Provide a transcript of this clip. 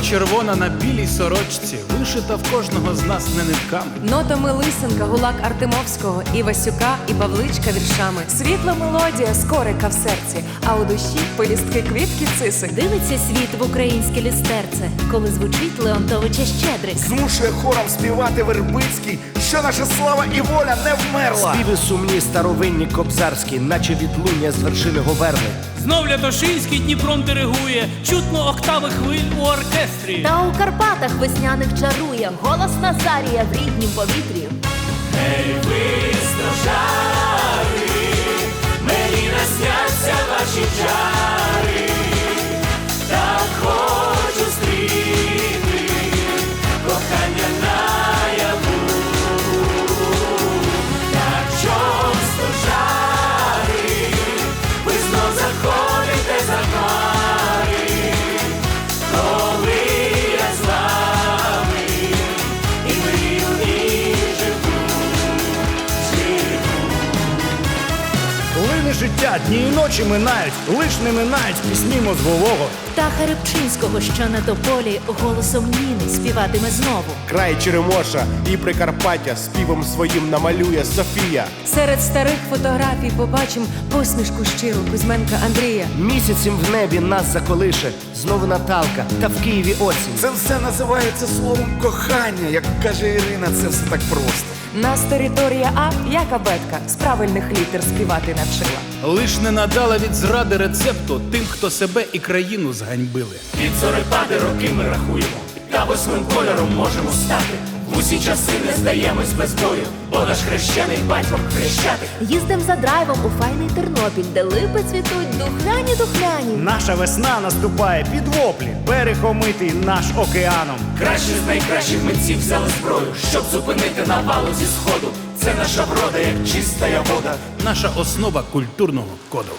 червона на білій сорочці, вишита в кожного з нас не нитками. Нотами Лисенка, Гулак Артемовського, Івасюка і Павличка віршами. Світла мелодія, скорика в серці, а у душі полістки квітки цисик. Дивиться світ в українське люстерце, коли звучить Леонтовича щедрість. Змушує хором співати Вербицький, що наша слава і воля не вмерла. Співи сумні, старовинні, кобзарські, наче відлуння з вершини Говерни. Знов Лятошинський Дніпром диригує, чутно октави хвиль у оркестрі. Та у Карпатах весняних чарує голос Назарія в ріднім повітрі. Плине життя, дні і ночі минають, лиш не минають пісні мозгового. Птаха Рибчинського, що на тополі, голосом Ніни співатиме знову. Край Черемоша і Прикарпаття співом своїм намалює Софія. Серед старих фотографій побачим посмішку щиру Кузьменка Андрія. Місяцем в небі нас заколише, знову Наталка, та в Києві осінь. Це все називається словом кохання. Як каже Ірина, це все так просто. Нас територія А, як абетка, з правильних літер співати навчила. Лиш не надала від зради рецепту тим, хто себе і країну зганьбили. Під зорепади роки ми рахуємо, та восьмим кольором можемо стати. В усі часи не здаємось без бою, бо наш хрещений батько хрещатик. Їздим за драйвом у файний Тернопіль, де липи цвітуть духляні духляні. Наша весна наступає під воплі, берег омитий наш океаном. Кращі з найкращих митців взяли зброю, щоб зупинити навалу зі сходу. Це наша врода, як чистая вода. Наша основа культурного коду.